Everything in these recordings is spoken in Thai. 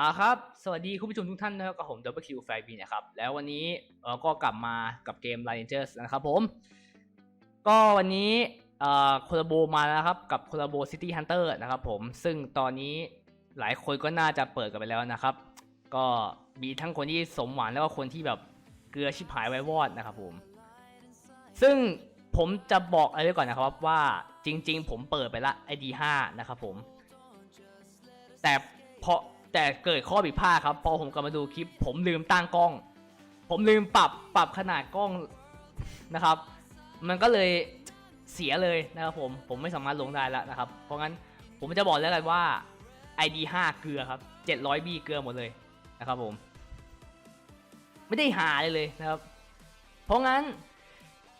อ่าครับ สวัสดีคุณผู้ชมทุกท่านนะครับกับผม Double Q f a b นะครับ แล้ววันนี้เออก็กลับมากับเกม Rangers นะครับผม ก็วันนี้เอ่อโคลาโบมาแล้วครับ กับโคลาโบ City Hunter นะครับผม ซึ่งตอนนี้หลายคนก็น่าจะเปิดกันไปแล้วนะครับ ก็มีทั้งคนที่สมหวังแล้วก็คนที่แบบเกลือชิบหายไว้วอดนะครับผม ซึ่งผมจะบอกอะไรไว้ก่อนนะครับว่าจริง ๆ ผมเปิดไปละ ID 5นะครับผม แต่เพราะ แต่เกิดข้อผิดพลาดครับ พอผมกลับมาดูคลิป ผมลืมตั้งกล้อง ผมลืมปรับปรับขนาดกล้องนะครับ มันก็เลยเสียเลยนะครับผม ผมไม่สามารถลงได้แล้วนะครับ เพราะงั้นผมจะบอกแล้วกันว่า ID 5เกลือครับ 700 B เกลือหมดเลยนะครับผม ไม่ได้หาเลยเลยนะครับ เพราะงั้น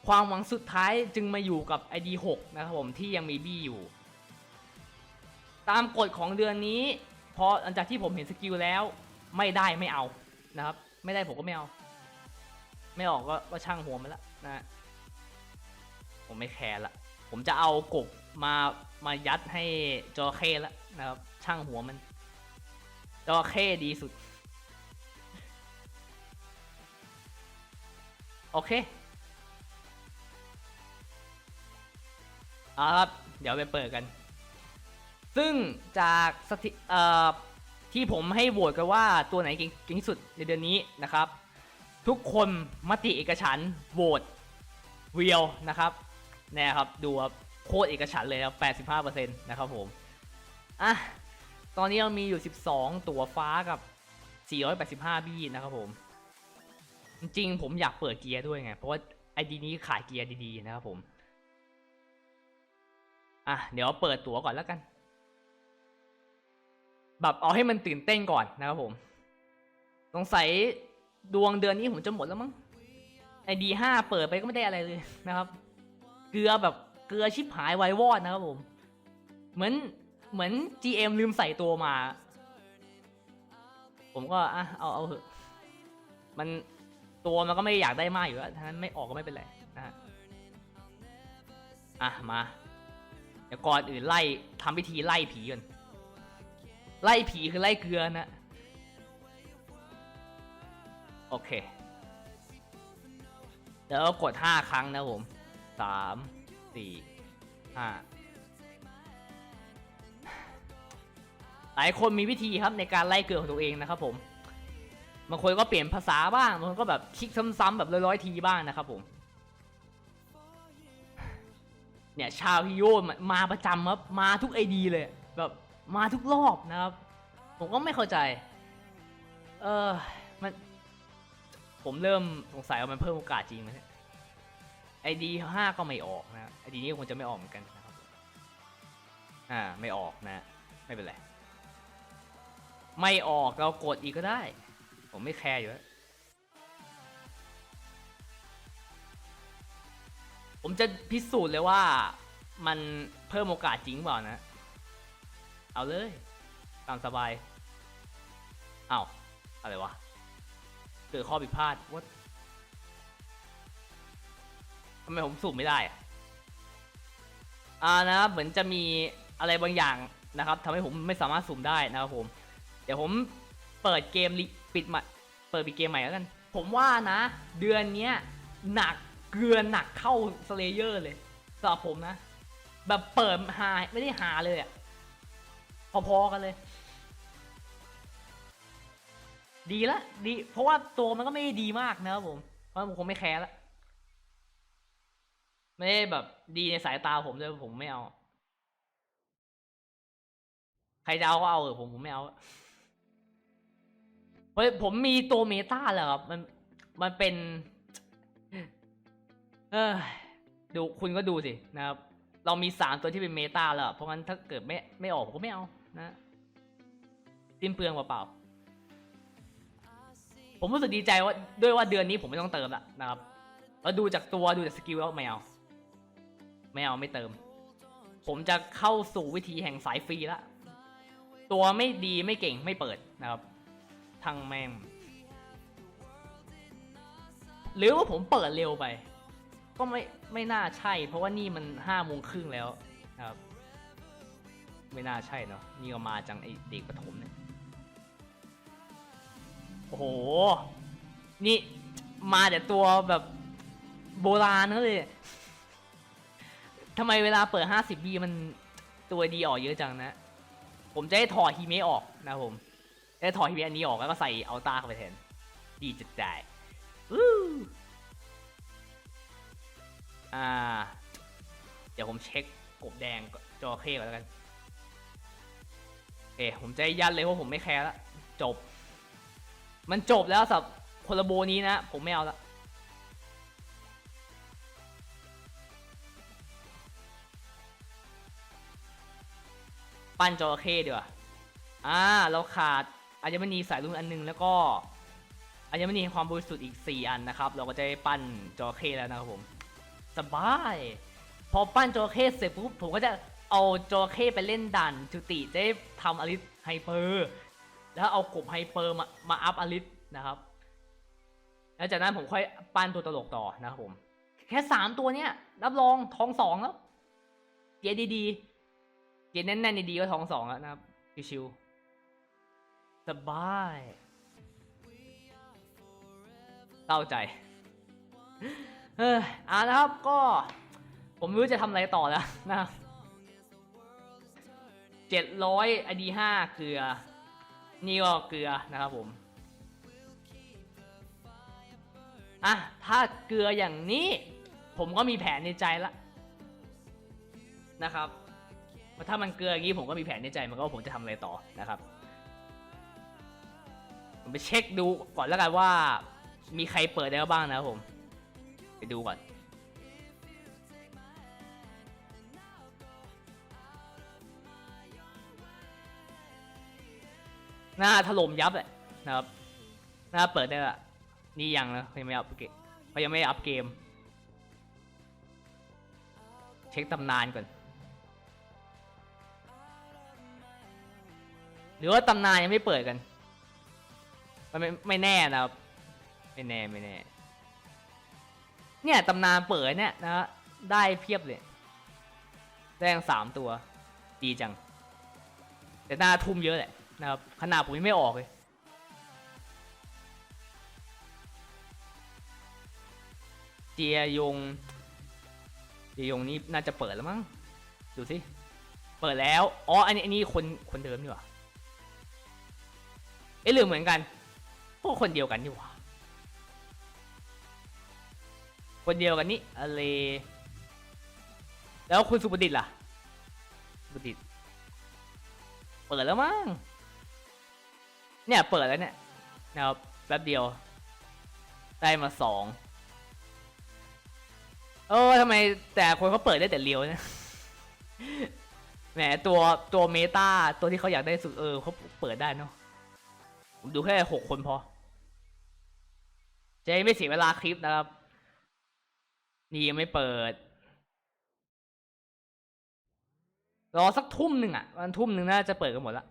ความหวังสุดท้ายจึงมาอยู่กับ ID 6นะครับผมที่ยังมี B อยู่ ตามกฎของเดือนนี้ พอหลังจากที่ผมเห็นสกิลแล้ว ไม่ได้ไม่เอานะครับ ไม่ได้ผมก็ไม่เอา ไม่ออกก็ก็ช่างหัวมันละนะผมไม่แคร์ละผมจะเอากบมามายัดให้จระเข้ละนะครับ ช่างหัวมันจระเข้ดีสุด โอเคเอาครับ เดี๋ยวไปเปิดกัน ซึ่งจากสถิที่ผมให้โหวตกันว่าตัวไหนเก่งที่สุดในเดือนนี้นะครับ ทุกคนมติเอกฉันโหวตเวียวนะครับเนี่ยครับดูครับโคตรเอกฉันเลยครับ 85%นะครับผมอะตอนนี้เรามีอยู่ 12 ตัวฟ้ากับ 485 บี้นะครับผม จริงผมอยากเปิดเกียร์ด้วยไง เพราะว่าไอดีนี้ขายเกียร์ดีๆนะครับผม อะ เดี๋ยวเปิดตัวก่อนแล้วกัน แบบเอาให้มันตื่นเต้นก่อนนะครับผมสงสัยดวงเดือนนี้ผมจะหมดแล้วมั้งไอดีห้าเปิดไปก็ไม่ได้อะไรเลยนะครับ เกลือแบบเกลือชิบหายไววอดนะครับผม เหมือนเหมือน GM ลืมใส่ตัวมา ผมก็อะเอาเอาเถอะมันตัวมันก็ไม่อยากได้มากอยู่แล้วฉะนั้นไม่ออกก็ไม่เป็นไรนะฮะอะมา เดี๋ยวก่อนอื่นไล่ทำพิธีไล่ผีก่อน ไล่ผีคือไล่เกลือนะ โอเคเดี๋ยวกดห้าครั้งนะผมสามสี่ห้าหลายคนมีวิธีครับในการไล่เกลือของตัวเองนะครับผมบางคนก็เปลี่ยนภาษาบ้างบางคนก็แบบคลิกซ้ำๆแบบร้อยๆทีบ้างนะครับผมเนี่ยชาวฮิโยมาประจำครับมาทุกไอดีเลยแบบ มาทุกรอบนะครับ ผมก็ไม่เข้าใจ เออมัน ผมเริ่มสงสัยว่ามันเพิ่มโอกาสจริงไหมไอดีห้าก็ไม่ออกนะไอดีนี้คงจะไม่ออกเหมือนกันนะครับอ่าไม่ออกนะ ไม่เป็นไร ไม่ออกเรากดอีกก็ได้ ผมไม่แคร์อยู่แล้วผมจะพิสูจน์เลยว่ามันเพิ่มโอกาสจริงเปล่านะ เอาเลย ตามสบายเอา้าอะไรวะ เกิดข้อผิดพลาดว่าทำไมผมสุ่มไม่ได้อะอ่านะครับเหมือนจะมีอะไรบางอย่างนะครับทำให้ผมไม่สามารถสุ่มได้นะครับผม เดี๋ยวผมเปิดเกมปิดใหม่เปิดปิดเกมใหม่แล้วกัน ผมว่านะ เดือนเนี้ยหนักเกลือหนักเข้าสเลเยอร์เลยสำหรับผมนะ แบบเปิดหาไม่ได้หาเลยอะ พอๆกันเลย ดีละดี เพราะว่าตัวมันก็ไม่ดีมากนะครับผม เพราะผมคงไม่แคร์ละไม่ได้แบบดีในสายตาผมเลยผมไม่เอา ใครจะเอาก็เอาเออผมผมไม่เอาเพราะผมมีตัวเมตาแล้วครับมันมันเป็น เออดูคุณก็ดูสินะครับ เรามีสามตัวที่เป็นเมตาแล้ว เพราะงั้นถ้าเกิดไม่ไม่ออกผมก็ไม่เอา นะสิ้นเปลืองเปล่าๆผมรู้สึกดีใจว่าด้วยว่าเดือนนี้ผมไม่ต้องเติมละนะครับแล้วดูจากตัวดูจากสกิลแล้วไม่เอาไม่เอาไม่เติม ผมจะเข้าสู่วิธีแห่งสายฟรีละตัวไม่ดีไม่เก่งไม่เปิดนะครับทั้งแม่งหรือว่าผมเปิดเร็วไป ก็ไม่ไม่น่าใช่ เพราะว่านี่มันห้าโมงครึ่งแล้วนะครับ ไม่น่าใช่เนาะนี่ก็มาจังไอเด็กประถมเนี่ยโอ้โห นี่มาแต่ตัวแบบโบราณนั่นเลยทำไมเวลาเปิด 50บีมันตัวดีออกเยอะจังนะ ผมจะให้ถอดฮีเมะออกนะผม จะถอดฮีเมะอันนี้ออกแล้วก็ใส่อัลต้าเข้าไปแทน ดีจัดใจอ่า เดี๋ยวผมเช็คกบแดงจอเข้ก่อนแล้วกัน เคผมจะยันเลยว่าผมไม่แคร์แล้วจบ มันจบแล้วสำหรับคนละโบนี้นะ ผมไม่เอาละปั้นจระเข้ดีกว่าอ่า เราขาดอัญมณีสายลุงอันหนึงแล้วก็อัญมณีความบริสุทธิ์อีก 4 อันนะครับ เราก็จะได้ปั้นจระเข้แล้วนะครับผม สบาย พอปั้นจระเข้เสร็จปุ๊บผมก็จะ เอาจระเข้ไปเล่นดันจุติจะได้ทำอลิสไฮเปอร์ แล้วเอากบไฮเปอร์มามาอัพอลิสนะครับ แล้วจากนั้นผมค่อยปั้นตัวตลกต่อนะครับผม แค่สามตัวเนี้ยรับรองท้องสองแล้วเกียร์ดีๆเกียร์แน่นๆดีๆก็ท้องสองแล้วนะครับชิวๆสบายเต้าใจ เอออ่านะครับก็ผมไม่รู้จะทำอะไรต่อแล้วนะครับ เจ็ดร้อยไอดีห้าเกลือ นี่ก็เกลือนะครับผม อะ ถ้าเกลืออย่างนี้ ผมก็มีแผนในใจละนะครับถ้ามันเกลืออย่างนี้ผมก็มีแผนในใจมันก็ผมจะทำอะไรต่อนะครับผมไปเช็คดูก่อนแล้วกันว่า มีใครเปิดได้บ้างนะครับผม ไปดูก่อน หน้าถล่มยับเลยนะครับ หน้าเปิดได้ละนี่ยังนะยังไม่อัพเกมเขายังไม่อัพเกม เช็คตำนานก่อน หรือว่าตำนานยังไม่เปิดกัน มันไม่ไม่แน่นะครับ ไม่แน่ไม่แน่ เนี่ยตำนานเปิดเนี่ยนะฮะได้เพียบเลย ได้ทั้งสามตัว ดีจัง แต่หน้าทุ่มเยอะแหละ นะครับขนาดผมยังไม่ออกเลยเจียยงเจียยงนี่น่าจะเปิดแล้วมั้งดูสิเปิดแล้วอ๋ออันนี้อันนี้คนคนเดิมนี่หว่าเอ๊ะหรือเหมือนกันพวกคนเดียวกันนี่หว่าคนเดียวกันนี่อะไรแล้วคุณสุปดิษฐ์ล่ะสุปดิษฐ์เปิดแล้วมั้ง เนี่ยเปิดแล้วเนี่ยนะครับแป๊บเดียว ได้มาสองเออทำไมแต่คนเขาเปิดได้แต่เลียวนะแหมตัวตัวเมตาตัวที่เขาอยากได้สุดเออเขาเปิดได้เนาะผมดูแค่หกคนพอ จะได้ไม่เสียเวลาคลิปนะครับ นี่ยังไม่เปิด รอสักทุ่มหนึ่งอะวันทุ่มหนึ่งน่าจะเปิดกันหมดละ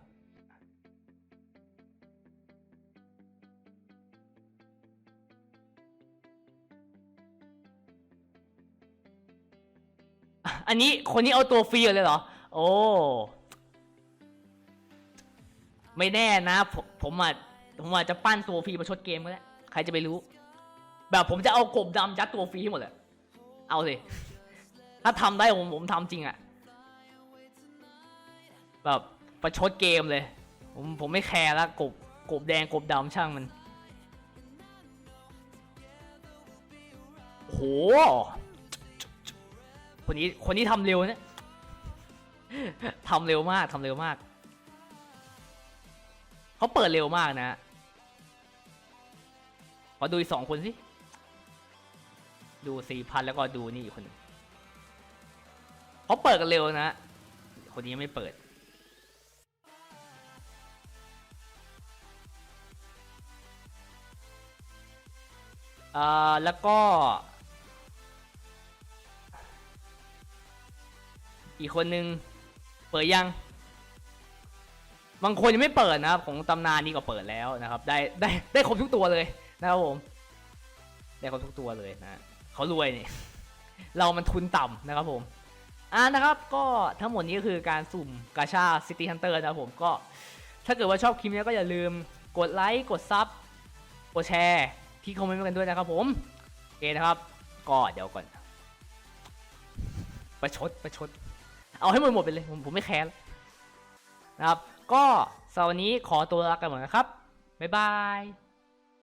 อันนี้คนนี้เอาตัวฟรีเลยเหรอ โอ้ ไม่แน่นะ ผมผมอาจผมอาจจะปั้นตัวฟรีมาชดเกมก็ได้ ใครจะไปรู้ แบบผมจะเอากบดำยัดตัวฟรีให้หมดเลย เอาสิ ถ้าทำได้ผมผมทำจริงอะแบบประชดเกมเลย ผมผมไม่แคร์ล้วกบกบแดงกบดำช่างมันโห คนนี้คนนี้ทำเร็วเนี่ยทำเร็วมากทำเร็วมากเขาเปิดเร็วมากนะขอดูอีกสองคนสิ ดูสี่พันแล้วก็ดูนี่อีกคนหนึ่งเขาเปิดกันเร็วนะ คนนี้ยังไม่เปิด อ่า แล้วก็ อีกคนนึงเปิดยัง บางคนยังไม่เปิดนะครับ ของตำนานนี่ก็เปิดแล้วนะครับ ได้ได้ได้ครบทุกตัวเลยนะครับผม ได้ครบทุกตัวเลยนะเขารวยนี่เรามันทุนต่ำนะครับผมอ่านะครับก็ทั้งหมดนี้ก็คือการสุ่มกาชาซิตี้ฮันเตอร์นะครับผมก็ถ้าเกิดว่าชอบคลิปนี้ก็อย่าลืมกดไลค์กดซับกดแชร์ที่คอมเมนต์กันด้วยนะครับผมโอเคนะครับ ก็เดี๋ยวก่อน ประชดประชด เอาให้หมดหมดไปเลยผมผมไม่แคร์นะครับ ก็สำหรับวันนี้ขอตัวลากันหมดนะครับ บ๊ายบาย